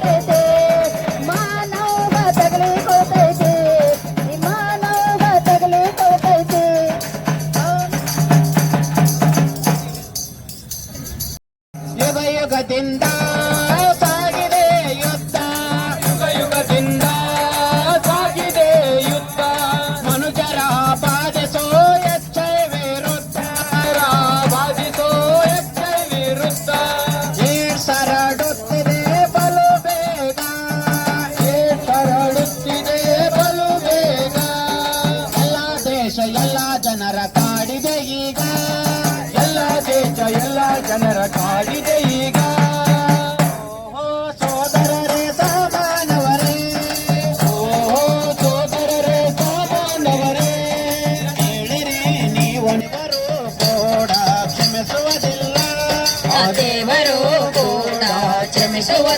Hey, hey.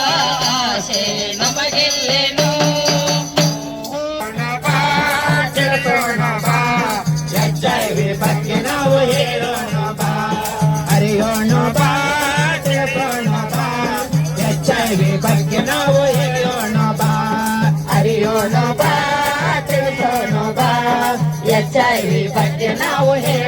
ಆಸೆ ನಮಗೆಲ್ಲೇನೋ? ಬಗ್ಗೆ ನಾವು ಹೇಳೋಣ ಬಾ ಅರಿಯೋಣ ಬಾ ತಿಳ್ಕೋಣ ಬಾ ಎಚ್ಚರಿಕೆ ಬಗ್ಗೆ ನಾವು ಹೇಳೋಣ ಬಾ. ತಿಳ್ಕೋಣ ಬಾ ಎಚ್ಚರಿಕೆ ಬಗ್ಗೆ ನಾವು ಹೇಳೋಣ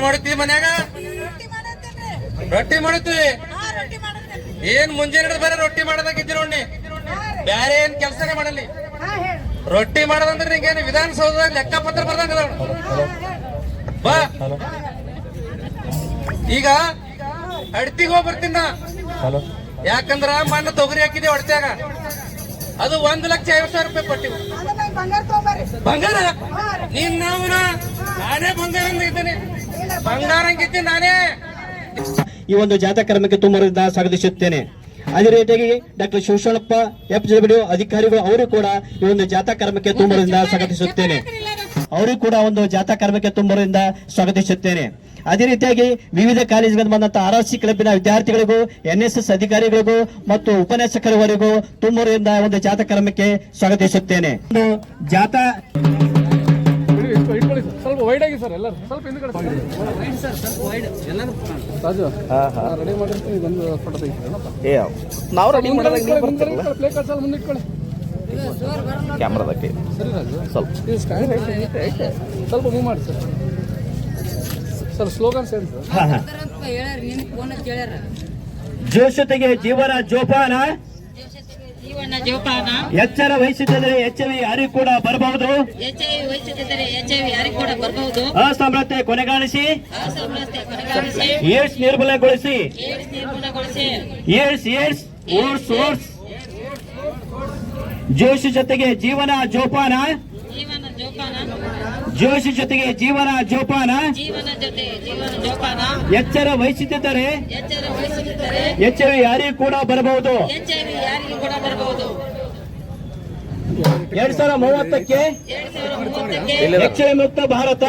ಏನ್ ಮಾಡುತ್ತಿ ಮನ್ಯಾಗ? ರೊಟ್ಟಿ ಮಾಡುತ್ತೀವಿ ಏನ್ ಮುಂಜಾನೆ ಬೇರೆ ರೊಟ್ಟಿ ಮಾಡೋದಾಗಿದ್ದಿ ನೋಡಿ ಬ್ಯಾರೆ ಏನ್ ಕೆಲ್ಸನೇ ಮಾಡಲಿ ರೊಟ್ಟಿ ಮಾಡೋದಂದ್ರೆ ನಿಂಗೇನು ವಿಧಾನಸೌಧದಾಗ ಲೆಕ್ಕ ಪತ್ರ ಬರ್ದಂಗ ನೋಡು. ಬಾ. ಈಗ ಅಡ್ತಿಗೆ ಹೋಗಿ ಬರ್ತೀನಿ ನಾ. ಯಾಕಂದ್ರ ಮಣ್ಣು ತೊಗರಿ ಹಾಕಿದೆ ಹೊಡ್ತಾಗ ಅದು ಒಂದ್ ಲಕ್ಷ ಐವತ್ತು ಸಾವಿರ ರೂಪಾಯಿ ಕೊಟ್ಟಿವಿ. ಬಂಗಾರ ನೀನ್ ನಾವು ನಾನೇ ಬಂಗಾರ ಇದ್ದೇನೆ ಈ ಒಂದು ಜಾಥಾ ಕ್ರಮಕ್ಕೆ ತುಂಬರಿಂದ ಸ್ವಾಗತಿಸುತ್ತೇನೆ. ಅದೇ ರೀತಿಯಾಗಿ ಡಾಕ್ಟರ್ ಶಿವಶರಣಪ್ಪ ಎಫ್ ಜೆಬಿಡಿ ಅಧಿಕಾರಿಗಳು ಅವರು ಕೂಡ ಈ ಒಂದು ಜಾಥಾ ಕ್ರಮಕ್ಕೆ ತುಂಬರಿಂದ ಸ್ವಾಗತಿಸುತ್ತೇನೆ. ಅವರು ಕೂಡ ಒಂದು ಜಾಥಾ ಕ್ರಮಕ್ಕೆ ತುಂಬರಿಂದ ಸ್ವಾಗತಿಸುತ್ತೇನೆ. ಅದೇ ರೀತಿಯಾಗಿ ವಿವಿಧ ಕಾಲೇಜುಗಳಿಂದ ಬಂದಂತಹ ಆರ್ ಸಿ ಕ್ಲಬ್ಬಿನ ವಿದ್ಯಾರ್ಥಿಗಳಿಗೂ ಎನ್ ಎಸ್ ಎಸ್ ಅಧಿಕಾರಿಗಳಿಗೂ ಮತ್ತು ಉಪನ್ಯಾಸಕರವರೆಗೂ ತುಂಬರಿಂದ ಒಂದು ಜಾಥಾ ಕ್ರಮಕ್ಕೆ ಸ್ವಾಗತಿಸುತ್ತೇನೆ. ಒಂದು ಜಾಥಾ ವೈಡ್ ಆಗಿ ಸರ್ ಎಲ್ಲರೂ. ಸ್ವಲ್ಪ ಹಿಂದ್ಗಡೆ ರಾಜು ರೆಡಿ ಮಾಡಿರ್ತೀನಿ ಬಂದು ಫೋಟೋ ತೆಗಿತೀರಪ್ಪ ನಾವು ರೆಡಿ ಮಾಡಿದಾಗ ನೀವು ಬರ್ತಿರಲ್ಲ? ಪ್ಲೇ ಕಾರ್ಡ್ ಸ್ವಲ್ಪ ಮುಂದೆ ಇಟ್ಕೊಳ್ಳಿ ಕ್ಯಾಮ್ರಾದಕ್ಕೆ ಸರಿ ರಾಜು. ಸ್ವಲ್ಪ. ಇದು ಸ್ಟ್ಯಾಂಡ್ ಐತೆ ಐತೆ ಐತೆ ಸ್ವಲ್ಪ ಮೂವ್ ಮಾಡಿ ಸರ್. ಸರ್ ಸ್ಲೋಗನ್ಸ್ ಹೇಳಿ ಸರ್. ಹಾ, ಹಾ. ಜೋಶತೆಗೆ ಜೀವನ ಜೋಪಾನ ಜೋಪಾನ. ಎಚ್ಚರ ವಹಿಸಿದರೆ ಎಚ್ ಐ ಯಾರಿಗೂ ಕೂಡ ಬರಬಹುದು. ಎಚ್ ಐ ವಹಿಸುತ್ತಿದ್ದರೆ ಎಚ್ ಐ ಯಾರಿಗೂ ಕೂಡ ಬರಬಹುದು. ಕೊನೆಗಾಣಿಸಿ. ಏಡ್ಸ್ ನಿರ್ಮೂಲಗೊಳಿಸಿ. ಏಡ್ಸ್ ನಿರ್ಮೂಲಗೊಳಿಸಿ. ಏಡ್ಸ್ ಏಡ್ಸ್ ಓಡ್ಸ್ ಓಡ್ಸ್. ಜೋಶಿ ಜೊತೆಗೆ ಜೀವನ ಜೋಪಾನ. ಜೀವನ ಜೋಪಾನ. ಜೋಶಿ ಜೊತೆಗೆ ಜೀವನ ಜೋಪಾನ. ಜೀವನ ಜೊತೆ ಜೀವನ ಜೋಪಾನ. ಎಚ್ಚರ ವಹಿಸುತ್ತಿದ್ದಾರೆ. ಎಚ್ಚರ ಯಾರಿಗೂ ಕೂಡ ಬರಬಹುದು. ಎರಡ್ ಸಾವಿರ ಮೂವತ್ತಕ್ಕೆ ಎರಡ್ ಸಾವಿರದ ಮೂವತ್ತಕ್ಕೆ ಎಚ್ ಐ ಮುಕ್ತ ಭಾರತ.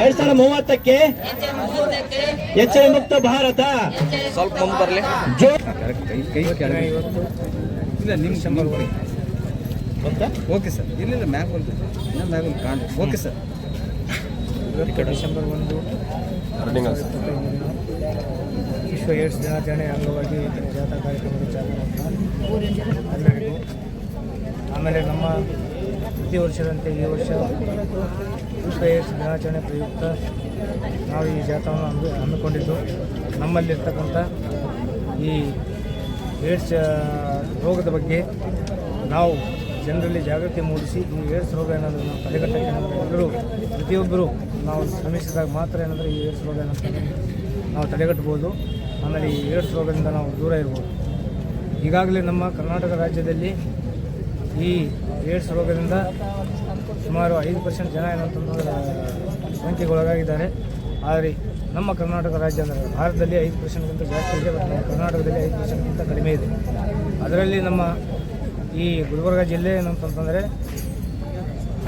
ಎರಡ್ ಸಾವಿರ ಮೂವತ್ತಕ್ಕೆ ಎಚ್ಚರ ಮುಕ್ತ ಭಾರತ. ಸ್ವಲ್ಪ ಐ ಮುಕ್ತ ಭಾರತ ಸ್ವಲ್ಪ ಶಂಬರ್ ಓಕೆ ಸರ್. ಇಲ್ಲ ಇಲ್ಲ ಮ್ಯಾಗ್ ಒಂದು ಇನ್ನೂ ಮ್ಯಾಗ್ ಒಂದು ಕಾಣ್ ಓಕೆ ಸರ್. ಡಿಸೆಂಬರ್ ಒಂದು. ವಿಶ್ವ ಏಡ್ಸ್ ದಿನಾಚರಣೆ ಅಂಗವಾಗಿ ಜಾಥಾ ಕಾರ್ಯಕ್ರಮದ ಚಾಲನೆ ಎಲ್ಲರಿಗೂ ಆಮೇಲೆ ನಮ್ಮ ಪ್ರತಿ ವರ್ಷದಂತೆ ಈ ವರ್ಷ ವಿಶ್ವ ಏಡ್ಸ್ ದಿನಾಚರಣೆ ಪ್ರಯುಕ್ತ ನಾವು ಈ ಜಾಥಾವನ್ನು ಹಮ್ಮಿ ಹಮ್ಮಿಕೊಂಡಿದ್ದು. ನಮ್ಮಲ್ಲಿರ್ತಕ್ಕಂಥ ಈ ಏಡ್ಸ್ ರೋಗದ ಬಗ್ಗೆ ನಾವು ಜನರಲ್ಲಿ ಜಾಗೃತಿ ಮೂಡಿಸಿ ಈ ಏಡ್ಸ್ ರೋಗ ಏನಾದರೂ ನಾವು ತಡೆಗಟ್ಟಕ್ಕೆ ಎಲ್ಲರೂ ಪ್ರತಿಯೊಬ್ಬರು ನಾವು ಶ್ರಮಿಸಿದಾಗ ಮಾತ್ರ ಏನಂದರೆ ಈ ಏಡ್ಸ್ ರೋಗ ಏನಂತ ನಾವು ತಡೆಗಟ್ಬೋದು. ಆಮೇಲೆ ಈ ಏಡ್ಸ್ ರೋಗದಿಂದ ನಾವು ದೂರ ಇರ್ಬೋದು. ಈಗಾಗಲೇ ನಮ್ಮ ಕರ್ನಾಟಕ ರಾಜ್ಯದಲ್ಲಿ ಈ ಏಡ್ಸ್ ರೋಗದಿಂದ ಸುಮಾರು ಐದು ಪರ್ಸೆಂಟ್ ಜನ ಏನಂತಂದ್ರೆ ಸಂಖ್ಯೆಗೊಳಗಾಗಿದ್ದಾರೆ ಆದರೆ ನಮ್ಮ ಕರ್ನಾಟಕ ರಾಜ್ಯ ಅಂದರೆ ಭಾರತದಲ್ಲಿ ಐದು ಪರ್ಸೆಂಟ್ಗಿಂತ ಜಾಸ್ತಿ ಇದೆ ಕರ್ನಾಟಕದಲ್ಲಿ ಐದು ಪರ್ಸೆಂಟ್ಗಿಂತ ಕಡಿಮೆ ಇದೆ. ಅದರಲ್ಲಿ ನಮ್ಮ ಈ ಗುಲ್ಬರ್ಗ ಜಿಲ್ಲೆ ಏನಂತಂತಂದರೆ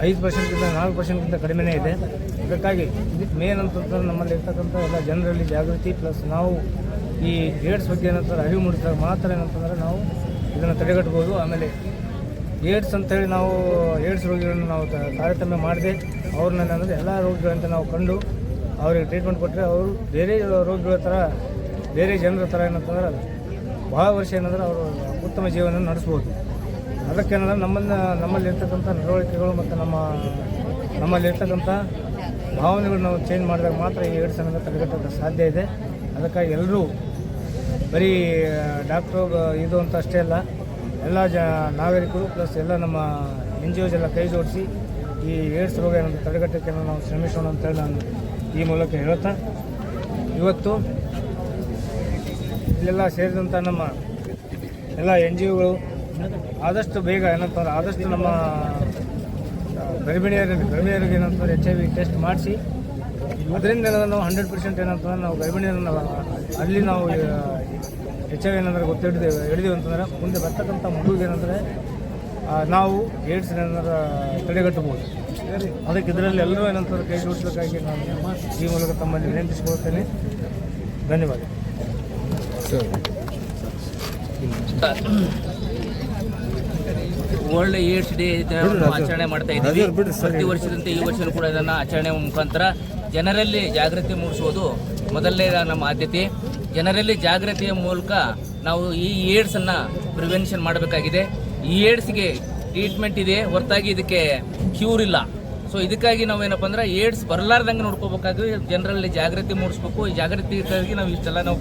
ಐದು ಪರ್ಸೆಂಟ್ಗಿಂತ ನಾಲ್ಕು ಪರ್ಸೆಂಟ್ಗಿಂತ ಕಡಿಮೆನೇ ಇದೆ. ಅದಕ್ಕಾಗಿ ಇದಕ್ಕೆ ಮೇನ್ ಅಂತಂತಂದ್ರೆ ನಮ್ಮಲ್ಲಿ ಇರ್ತಕ್ಕಂಥ ಎಲ್ಲ ಜನರಲ್ಲಿ ಜಾಗೃತಿ ಪ್ಲಸ್ ನಾವು ಈ ಏಡ್ಸ್ ಬಗ್ಗೆ ಏನಂತಾರೆ ಅರಿವು ಮೂಡಿಸಿದಾಗ ಮಾತ್ರ ಏನಂತಂದರೆ ನಾವು ಇದನ್ನು ತಡೆಗಟ್ಬೋದು. ಆಮೇಲೆ ಏಡ್ಸ್ ಅಂತೇಳಿ ನಾವು ಏಡ್ಸ್ ರೋಗಿಗಳನ್ನು ನಾವು ತಾರತಮ್ಯ ಮಾಡದೆ ಅವ್ರನ್ನ ಏನಂದರೆ ಎಲ್ಲ ರೋಗಿಗಳಂತ ನಾವು ಕಂಡು ಅವರಿಗೆ ಟ್ರೀಟ್ಮೆಂಟ್ ಕೊಟ್ಟರೆ ಅವರು ಬೇರೆ ರೋಗಿಗಳ ಥರ ಬೇರೆ ಜನರ ಥರ ಏನಂತಂದ್ರೆ ಭಾಳ ವರ್ಷ ಏನಂದ್ರೆ ಅವರು ಉತ್ತಮ ಜೀವನ ನಡೆಸ್ಬೋದು. ಅದಕ್ಕೇನಂದ್ರೆ ನಮ್ಮನ್ನು ನಮ್ಮಲ್ಲಿ ಇರ್ತಕ್ಕಂಥ ನಡವಳಿಕೆಗಳು ಮತ್ತು ನಮ್ಮ ನಮ್ಮಲ್ಲಿ ಇರ್ತಕ್ಕಂಥ ಭಾವನೆಗಳು ನಾವು ಚೇಂಜ್ ಮಾಡಿದಾಗ ಮಾತ್ರ ಈ ಏಡ್ಸ್ ಅನ್ನೋದು ತಡೆಗಟ್ಟೋಕ್ಕೆ ಸಾಧ್ಯ ಇದೆ. ಅದಕ್ಕಾಗಿ ಎಲ್ಲರೂ ಬರೀ ಡಾಕ್ಟ್ರು ಇದು ಅಂತ ಅಷ್ಟೇ ಅಲ್ಲ, ಎಲ್ಲ ಜ, ನಾಗರಿಕರು ಪ್ಲಸ್ ಎಲ್ಲ ನಮ್ಮ ಎನ್ ಜಿ ಒಸ್ ಎಲ್ಲ ಕೈ ಜೋಡಿಸಿ ಈ ಏಡ್ಸ್ ರೋಗ ಏನಂತ ತಡೆಗಟ್ಟಕ್ಕೆ ನಾವು ಶ್ರಮಿಸೋಣ ಅಂತೇಳಿ ನಾನು ಈ ಮೂಲಕ ಹೇಳ್ತಾ ಇವತ್ತು ಇಲ್ಲೆಲ್ಲ ಸೇರಿದಂಥ ನಮ್ಮ ಎಲ್ಲ ಎನ್ ಜಿ ಒಗಳು ಆದಷ್ಟು ಬೇಗ ಏನಂತಾರೆ, ಆದಷ್ಟು ನಮ್ಮ ಗರ್ಭಿಣಿಯರಿಗೆ ಗರ್ಭಿಣಿಯರಿಗೆ ಏನಂತಾರೆ ಎಚ್ ಐ ವಿ ಟೆಸ್ಟ್ ಮಾಡಿಸಿ. ಅದರಿಂದ ಏನಂದ್ರೆ ನಾವು ಹಂಡ್ರೆಡ್ ಪರ್ಸೆಂಟ್ ಏನಂತಂದ್ರೆ ನಾವು ಗರ್ಭಿಣಿಯರನ್ನು ಅಲ್ಲಿ ನಾವು ಎಚ್ ಐ ವಿ ಏನಂದ್ರೆ ಗೊತ್ತಿಡಿದೆ ಹಿಡಿದೀವಿ ಅಂತಂದ್ರೆ ಮುಂದೆ ಬರ್ತಕ್ಕಂಥ ಮಗುವಿಗೆ ಏನಂದರೆ ನಾವು ಏಡ್ಸ್ ಏನಂದ್ರೆ ತಡೆಗಟ್ಟಬಹುದು. ಅದಕ್ಕೆ ಇದರಲ್ಲಿ ಎಲ್ಲರೂ ಏನಂತಾರೆ ಕೈ ಜೋಡಿಸಬೇಕಾಗಿ ನಾನು ಈ ಮೂಲಕ ತಮ್ಮಲ್ಲಿ ವಿನಂತಿಸಿಕೊಳ್ತೇನೆ. ಧನ್ಯವಾದ. ವರ್ಲ್ಡ್ ಏಡ್ಸ್ ಡೇ ಆಚರಣೆ ಮಾಡ್ತಾ ಇದ್ದೀವಿ. ಪ್ರತಿ ವರ್ಷದಂತೆ ಈ ವರ್ಷವೂ ಕೂಡ ಇದನ್ನು ಆಚರಣೆ ಮುಖಾಂತರ ಜನರಲ್ಲಿ ಜಾಗೃತಿ ಮೂಡಿಸುವುದು ಮೊದಲನೇ ನಮ್ಮ ಆದ್ಯತೆ. ಜನರಲ್ಲಿ ಜಾಗೃತಿಯ ಮೂಲಕ ನಾವು ಈ ಏಡ್ಸನ್ನು ಪ್ರಿವೆನ್ಷನ್ ಮಾಡಬೇಕಾಗಿದೆ. ಈ ಏಡ್ಸ್ಗೆ ಟ್ರೀಟ್ಮೆಂಟ್ ಇದೆ. ಹೊರತಾಗಿ ಇದಕ್ಕೆ ಕ್ಯೂರ್ ಇಲ್ಲ. ಸೊ ಇದಕ್ಕಾಗಿ ನಾವೇನಪ್ಪ ಅಂದ್ರೆ ಏಡ್ಸ್ ಬರಲಾರ್ದಂಗೆ ನೋಡ್ಕೋಬೇಕಾಗಿ ಜನರಲ್ಲಿ ಜಾಗೃತಿ ಮೂಡಿಸ್ಬೇಕು. ಈ ಜಾಗೃತಿಗಾಗಿ ನಾವು ಇಷ್ಟೆಲ್ಲ ನಾವು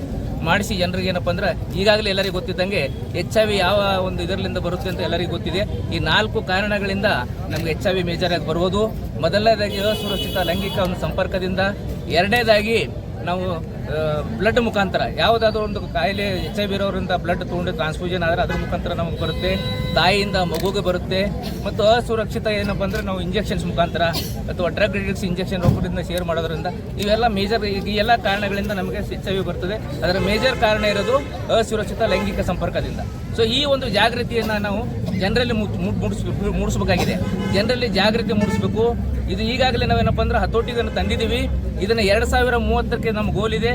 ಮಾಡಿಸಿ ಜನರಿಗೆ ಏನಪ್ಪ ಅಂದ್ರೆ ಈಗಾಗಲೇ ಎಲ್ಲರಿಗೂ ಗೊತ್ತಿದ್ದಂಗೆ ಎಚ್ ಐ ವಿ ಯಾವ ಒಂದು ಇದರಿಂದ ಬರುತ್ತೆ ಅಂತ ಎಲ್ಲರಿಗೂ ಗೊತ್ತಿದೆ. ಈ ನಾಲ್ಕು ಕಾರಣಗಳಿಂದ ನಮಗೆ ಎಚ್ ಐ ವಿ ಮೇಜರ್ ಆಗಿ ಬರ್ಬೋದು ಮೊದಲನೇದಾಗಿ ಅಸುರಕ್ಷಿತ ಲೈಂಗಿಕ ಒಂದು ಸಂಪರ್ಕದಿಂದ. ಎರಡನೇದಾಗಿ ನಾವು ಬ್ಲಡ್ ಮುಖಾಂತರ, ಯಾವುದಾದ್ರೂ ಒಂದು ಕಾಯಿಲೆ ಎಚ್ ಐ ಇರೋರಿಂದ ಬ್ಲಡ್ ತೊಗೊಂಡು ಟ್ರಾನ್ಸ್ಫ್ಯೂಷನ್ ಆದರೆ ಅದ್ರ ಮುಖಾಂತರ ನಮಗೆ ಬರುತ್ತೆ, ತಾಯಿಯಿಂದ ಮಗುಗೆ ಬರುತ್ತೆ, ಮತ್ತು ಅಸುರಕ್ಷಿತ ಏನಪ್ಪ ಅಂದರೆ ನಾವು ಇಂಜೆಕ್ಷನ್ಸ್ ಮುಖಾಂತರ ಅಥವಾ ಡ್ರಗ್ ರಿಡಿಕ್ಸ್ ಇಂಜೆಕ್ಷನ್ ಒಬ್ಬರಿಂದ ಶೇರ್ ಮಾಡೋದ್ರಿಂದ ಇವೆಲ್ಲ ಮೇಜರ್ ಈ ಎಲ್ಲ ಕಾರಣಗಳಿಂದ ನಮಗೆ ಎಚ್ ಐ ವಿ ಬರ್ತದೆ. ಅದರ ಮೇಜರ್ ಕಾರಣ ಇರೋದು ಅಸುರಕ್ಷಿತ ಲೈಂಗಿಕ ಸಂಪರ್ಕದಿಂದ. ಸೊ ಈ ಒಂದು ಜಾಗೃತಿಯನ್ನು ನಾವು ಜನರಲ್ಲಿ ಮೂಡಿಸ್ಬೇಕು ಮೂಡಿಸ್ಬೇಕಾಗಿದೆ. ಜನರಲ್ಲಿ ಜಾಗೃತಿ ಮೂಡಿಸಬೇಕು. ಇದು ಈಗಾಗಲೇ ನಾವೇನಪ್ಪ ಅಂದ್ರೆ ಹತೋಟಿ ಇದನ್ನು ತಂದಿದ್ದೀವಿ. ಇದನ್ನು ಎರಡು ಸಾವಿರ ಮೂವತ್ತಕ್ಕೆ ನಮ್ಮ ಗೋಲ್ ಇದೆ.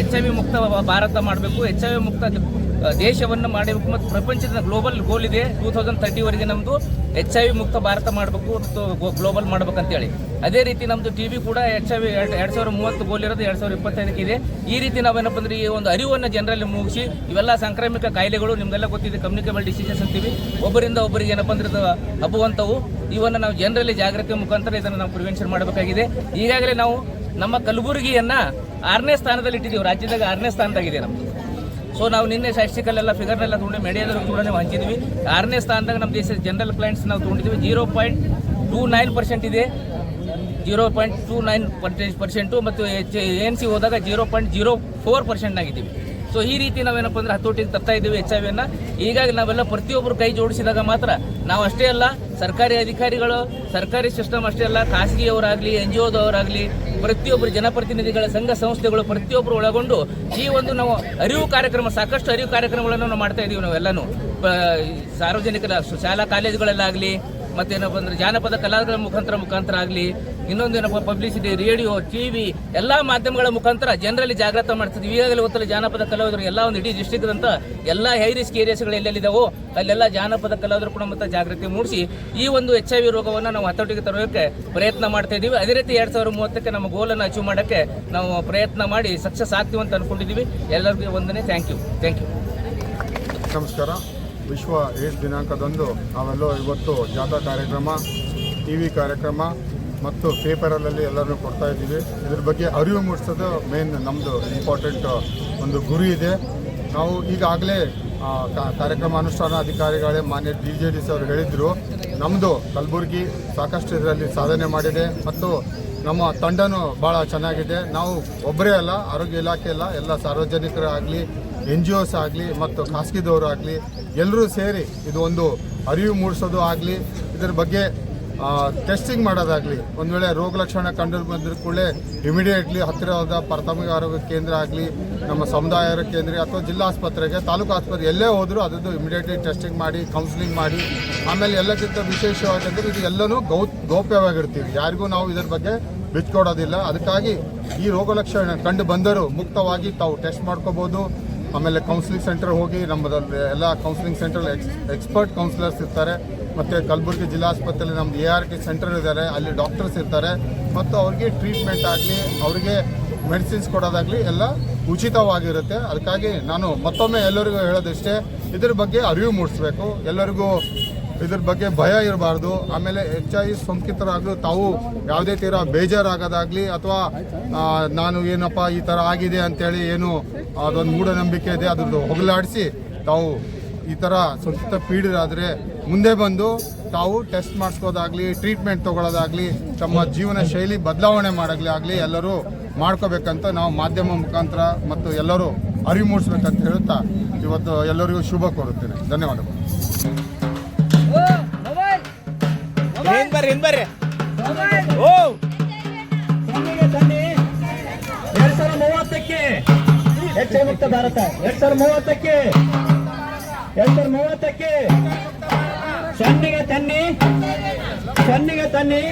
ಎಚ್ ಐ ವಿ ಮುಕ್ತ ಭಾರತ ಮಾಡಬೇಕು. ಎಚ್ ಐ ವಿ ಮುಕ್ತ ದೇಶವನ್ನು ಮಾಡಬೇಕು ಮತ್ತು ಪ್ರಪಂಚದ ಗ್ಲೋಬಲ್ ಗೋಲ್ ಇದೆ. ಟೂ ತೌಸಂಡ್ ತರ್ಟಿವರೆಗೆ ನಮ್ಮದು ಎಚ್ ಐ ವಿ ಮುಕ್ತ ಭಾರತ ಮಾಡಬೇಕು ಮತ್ತು ಗ್ಲೋಬಲ್ ಮಾಡ್ಬೇಕಂತೇಳಿ. ಅದೇ ರೀತಿ ನಮ್ಮದು ಟಿ ವಿ ಕೂಡ ಎಚ್ ಐ ವಿ ಎರಡು ಸಾವಿರ ಮೂವತ್ತು ಗೋಲ್ ಇರೋದು, ಎರಡು ಸಾವಿರ ಇಪ್ಪತ್ತೈದಕ್ಕೆ ಇದೆ. ಈ ರೀತಿ ನಾವೇನಪ್ಪ ಅಂದ್ರೆ ಈ ಒಂದು ಅರಿವನ್ನು ಜನರಲ್ಲಿ ಮುಗಿಸಿ, ಇವೆಲ್ಲ ಸಾಂಕ್ರಾಮಿಕ ಕಾಯಿಲೆಗಳು ನಿಮಗೆಲ್ಲ ಗೊತ್ತಿದೆ ಕಮ್ಯುನಿಕೇಬಲ್ ಡಿಸೀಸಸ್ ಅಂತೀವಿ. ಒಬ್ಬರಿಂದ ಒಬ್ಬರಿಗೆ ಏನಪ್ಪ ಅಂದ್ರೆ ಇದು ಹಬ್ಬುವಂಥವು. ಇವನ್ನು ನಾವು ಜನರಲ್ಲಿ ಜಾಗೃತಿ ಮುಖಾಂತರ ಇದನ್ನು ನಾವು ಪ್ರಿವೆನ್ಷನ್ ಮಾಡಬೇಕಾಗಿದೆ. ಈಗಾಗಲೇ ನಾವು ನಮ್ಮ ಕಲಬುರಗಿಯನ್ನ ಆರನೇ ಸ್ಥಾನದಲ್ಲಿ ಇಟ್ಟಿದ್ದೀವಿ ರಾಜ್ಯದಾಗ ಆರನೇ ಸ್ಥಾನದಾಗಿದೆ ನಮ್ಮದು ಸೊ ನಾವು ನಿನ್ನೆ ಸಾಷ್ಟಿಕಲ್ಲೆಲ್ಲ ಫಿಗರ್ ಎಲ್ಲ ತೊಗೊಂಡು ಮೀಡಿಯಾದಲ್ಲಿ ಕೂಡ ಹಂಚಿದ್ವಿ. ಆರನೇ ಸ್ಥಾನದಾಗ ನಮ್ಮ ದೇಶದ ಜನರಲ್ ಪ್ಲಾಂಟ್ಸ್ ನಾವು ತೊಗೊಂಡಿದ್ವಿ. Zero point two nine percent ಇದೆ. Zero point two nine percent percent ಮತ್ತು ಎಚ್ ಎನ್ ಸಿ ಹೋದಾಗ ಜೀರೋ ಪಾಯಿಂಟ್ ಜೀರೋ ಫೋರ್ ಪರ್ಸೆಂಟ್ನಾಗಿದ್ದೀವಿ ಸೊ ಈ ರೀತಿ ನಾವೇನಪ್ಪ ಅಂದ್ರೆ ಹತೋಟಿಗೆ ತರ್ತಾ ಇದ್ದೀವಿ ಎಚ್ ಐ ವಿಯನ್ನು. ಹೀಗಾಗಿ ನಾವೆಲ್ಲ ಪ್ರತಿಯೊಬ್ಬರು ಕೈ ಜೋಡಿಸಿದಾಗ ಮಾತ್ರ ನಾವು ಅಷ್ಟೇ ಅಲ್ಲ, ಸರ್ಕಾರಿ ಅಧಿಕಾರಿಗಳು, ಸರ್ಕಾರಿ ಸಿಸ್ಟಮ್ ಅಷ್ಟೇ ಅಲ್ಲ, ಖಾಸಗಿಯವರಾಗಲಿ, ಎನ್ ಜಿ ಒದವರಾಗಲಿ ಪ್ರತಿಯೊಬ್ಬರು ಜನಪ್ರತಿನಿಧಿಗಳ ಸಂಘ ಸಂಸ್ಥೆಗಳು ಪ್ರತಿಯೊಬ್ಬರು ಒಳಗೊಂಡು ಈ ಒಂದು ನಾವು ಅರಿವು ಕಾರ್ಯಕ್ರಮ, ಸಾಕಷ್ಟು ಅರಿವು ಕಾರ್ಯಕ್ರಮಗಳನ್ನು ನಾವು ಮಾಡ್ತಾ ಇದ್ದೀವಿ ನಾವೆಲ್ಲನೂ. ಸಾರ್ವಜನಿಕರ ಶಾಲಾ, ಕಾಲೇಜುಗಳಲ್ಲಾಗಲಿ ಮತ್ತೇನಪ್ಪ ಅಂದ್ರೆ ಜಾನಪದ ಕಲಾವಿದರ ಮುಖಾಂತರ ಮುಖಾಂತರ ಆಗಲಿ ಇನ್ನೊಂದೇನಪ್ಪ ಪಬ್ಲಿಸಿಟಿ ರೇಡಿಯೋ ಟಿವಿ ಎಲ್ಲ ಮಾಧ್ಯಮಗಳ ಮುಖಾಂತರ ಜನರಲ್ಲಿ ಜಾಗೃತ ಮಾಡ್ತಿದ್ವಿ. ಈಗಾಗಲೇ ಗೊತ್ತಲ್ಲ, ಜಾನಪದ ಕಲಾವಿದರು ಎಲ್ಲ ಒಂದು ಇಡೀ ಡಿಸ್ಟಿಕ್ ಅಂತ ಎಲ್ಲ ಹೈ ರಿಸ್ಕ್ ಏರಿಯಾಸ್ಗಳು ಎಲ್ಲೆಲ್ಲಿದಾವೋ ಅಲ್ಲೆಲ್ಲ ಜಾನಪದ ಕಲಾವಿದರು ಕೂಡ ಮತ್ತೆ ಜಾಗೃತಿ ಮೂಡಿಸಿ ಈ ಒಂದು ಎಚ್ ಐ ವಿ ರೋಗವನ್ನು ನಾವು ಹತೋಟಿಗೆ ತರೋಕ್ಕೆ ಪ್ರಯತ್ನ ಮಾಡ್ತಾ ಇದ್ದೀವಿ ಅದೇ ರೀತಿ ಎರಡ್ ಸಾವಿರದ ಮೂವತ್ತಕ್ಕೆ ನಮ್ಮ ಗೋಲನ್ನು ಅಚೀವ್ ಮಾಡೋಕ್ಕೆ ನಾವು ಪ್ರಯತ್ನ ಮಾಡಿ ಸಕ್ಸಸ್ ಆಗ್ತೀವಿ ಅಂತ ಅಂದ್ಕೊಂಡಿದ್ದೀವಿ ಎಲ್ಲರಿಗೂ ಒಂದನೇ ಥ್ಯಾಂಕ್ ಯು ಥ್ಯಾಂಕ್ ಯು ನಮಸ್ಕಾರ. ವಿಶ್ವ ಏಡ್ಸ್ ದಿನಾಂಕದಂದು ನಾವೆಲ್ಲೋ ಇವತ್ತು ಜಾಥಾ ಕಾರ್ಯಕ್ರಮ ಟಿ ವಿ ಕಾರ್ಯಕ್ರಮ ಮತ್ತು ಪೇಪರಲ್ಲಿ ಎಲ್ಲರೂ ಕೊಡ್ತಾ ಇದ್ದೀವಿ. ಇದ್ರ ಬಗ್ಗೆ ಅರಿವು ಮೂಡಿಸೋದು ಮೇನ್ ನಮ್ಮದು ಇಂಪಾರ್ಟೆಂಟ್ ಒಂದು ಗುರಿ ಇದೆ. ನಾವು ಈಗಾಗಲೇ ಕಾರ್ಯಕ್ರಮ ಅನುಷ್ಠಾನ ಅಧಿಕಾರಿಗಳೇ ಮಾನ್ಯ ಡಿ ಜೆ ಡಿ ಸಿ ಅವರು ಹೇಳಿದರು. ನಮ್ಮದು ಕಲಬುರಗಿ ಸಾಕಷ್ಟು ಇದರಲ್ಲಿ ಸಾಧನೆ ಮಾಡಿದೆ ಮತ್ತು ನಮ್ಮ ತಂಡನೂ ಭಾಳ ಚೆನ್ನಾಗಿದೆ. ನಾವು ಒಬ್ಬರೇ ಅಲ್ಲ, ಆರೋಗ್ಯ ಇಲಾಖೆ ಅಲ್ಲ, ಎಲ್ಲ ಸಾರ್ವಜನಿಕರಾಗಲಿ ಎನ್ ಜಿ ಓಸ್ ಆಗಲಿ ಮತ್ತು ಖಾಸಗಿದವರು ಆಗಲಿ ಎಲ್ಲರೂ ಸೇರಿ ಇದು ಒಂದು ಅರಿವು ಮೂಡಿಸೋದು ಆಗಲಿ, ಇದರ ಬಗ್ಗೆ ಟೆಸ್ಟಿಂಗ್ ಮಾಡೋದಾಗಲಿ, ಒಂದು ವೇಳೆ ರೋಗ ಲಕ್ಷಣ ಕಂಡು ಬಂದ ಕೂಡಲೇ ಇಮಿಡಿಯೇಟ್ಲಿ ಹತ್ತಿರವಾದ ಪ್ರಾಥಮಿಕ ಆರೋಗ್ಯ ಕೇಂದ್ರ ಆಗಲಿ, ನಮ್ಮ ಸಮುದಾಯ ಆರೋಗ್ಯ ಕೇಂದ್ರ ಅಥವಾ ಜಿಲ್ಲಾ ಆಸ್ಪತ್ರೆಗೆ, ತಾಲೂಕು ಆಸ್ಪತ್ರೆ ಎಲ್ಲೇ ಹೋದರೂ ಅದನ್ನು ಇಮಿಡಿಯೇಟ್ಲಿ ಟೆಸ್ಟಿಂಗ್ ಮಾಡಿ ಕೌನ್ಸಿಲಿಂಗ್ ಮಾಡಿ, ಆಮೇಲೆ ಎಲ್ಲಕ್ಕಿಂತ ವಿಶೇಷವಾದಂದ್ರೆ ಇದು ಎಲ್ಲನೂ ಗೌ, ಗೌಪ್ಯವಾಗಿರ್ತೀವಿ. ಯಾರಿಗೂ ನಾವು ಇದರ ಬಗ್ಗೆ ಬಿಚ್ಕೊಡೋದಿಲ್ಲ ಅದಕ್ಕಾಗಿ ಈ ರೋಗ ಲಕ್ಷಣ ಕಂಡು ಬಂದರೂ ಮುಕ್ತವಾಗಿ ತಾವು ಟೆಸ್ಟ್ ಮಾಡ್ಕೋಬೋದು. ಆಮೇಲೆ ಕೌನ್ಸಿಲಿಂಗ್ ಸೆಂಟರ್ ಹೋಗಿ ನಮ್ಮದಲ್ಲಿ ಎಲ್ಲ counselling centre ex expert counsellors ಇರ್ತಾರೆ. ಮತ್ತು ಕಲಬುರಗಿ ಜಿಲ್ಲಾ ಆಸ್ಪತ್ರೆಯಲ್ಲಿ ನಮ್ಮ ಎ ಆರ್ ಟಿ ಸೆಂಟರ್ ಇದ್ದಾರೆ. ಅಲ್ಲಿ ಡಾಕ್ಟರ್ಸ್ ಇರ್ತಾರೆ. ಮತ್ತು ಅವ್ರಿಗೆ ಟ್ರೀಟ್ಮೆಂಟ್ ಆಗಲಿ, ಅವರಿಗೆ ಮೆಡಿಸಿನ್ಸ್ ಕೊಡೋದಾಗಲಿ ಎಲ್ಲ ಉಚಿತವಾಗಿರುತ್ತೆ. ಅದಕ್ಕಾಗಿ ನಾನು ಮತ್ತೊಮ್ಮೆ ಎಲ್ಲರಿಗೂ ಹೇಳೋದಿಷ್ಟೇ, ಇದ್ರ ಬಗ್ಗೆ ಅರಿವು ಮೂಡಿಸ್ಬೇಕು. ಎಲ್ಲರಿಗೂ ಇದ್ರ ಬಗ್ಗೆ ಭಯ ಇರಬಾರ್ದು. ಆಮೇಲೆ ಐ ಸೋಂಕಿತರಾಗಲು ತಾವು ಯಾವುದೇ ತೀರ ಬೇಜಾರಾಗೋದಾಗಲಿ ಅಥವಾ ನಾನು ಏನಪ್ಪ ಈ ಥರ ಆಗಿದೆ ಅಂತೇಳಿ ಏನು ಅದೊಂದು ಮೂಢನಂಬಿಕೆ ಇದೆ, ಅದ್ರದ್ದು ಹೋಗಲಾಡಿಸಿ ತಾವು ಈ ಥರ ಸೊಂಕಿತ ಪೀಡಿರಾದರೆ ಮುಂದೆ ಬಂದು ತಾವು ಟೆಸ್ಟ್ ಮಾಡಿಸ್ಕೋದಾಗಲಿ, ಟ್ರೀಟ್ಮೆಂಟ್ ತೊಗೊಳ್ಳೋದಾಗಲಿ, ತಮ್ಮ ಜೀವನ ಶೈಲಿ ಬದಲಾವಣೆ ಮಾಡಲಿ ಆಗಲಿ ಎಲ್ಲರೂ ಮಾಡ್ಕೋಬೇಕಂತ ನಾವು ಮಾಧ್ಯಮ ಮುಖಾಂತರ ಮತ್ತು ಎಲ್ಲರೂ ಅರಿವು ಮೂಡಿಸ್ಬೇಕಂತ ಹೇಳುತ್ತಾ ಇವತ್ತು ಎಲ್ಲರಿಗೂ ಶುಭ ಕೋರುತ್ತೇನೆ. ಧನ್ಯವಾದಗಳು. ಬರ್ರಿ, ಹಿಂದ್ ಬರ್ರಿ. ಓ. ಎರಡ್ ಸಾವಿರ ಮೂವತ್ತಕ್ಕೆ ಐ ಮುಕ್ತ ಭಾರತ. ಎರಡ್ ಸಾವಿರ ಮೂವತ್ತಕ್ಕೆ ಎರಡ್ ಸಾವಿರ ಮೂವತ್ತಕ್ಕೆ ಸಣ್ಣಿಗೆ ತನ್ನಿ ಸಣ್ಣಿಗೆ ತನ್ನಿ.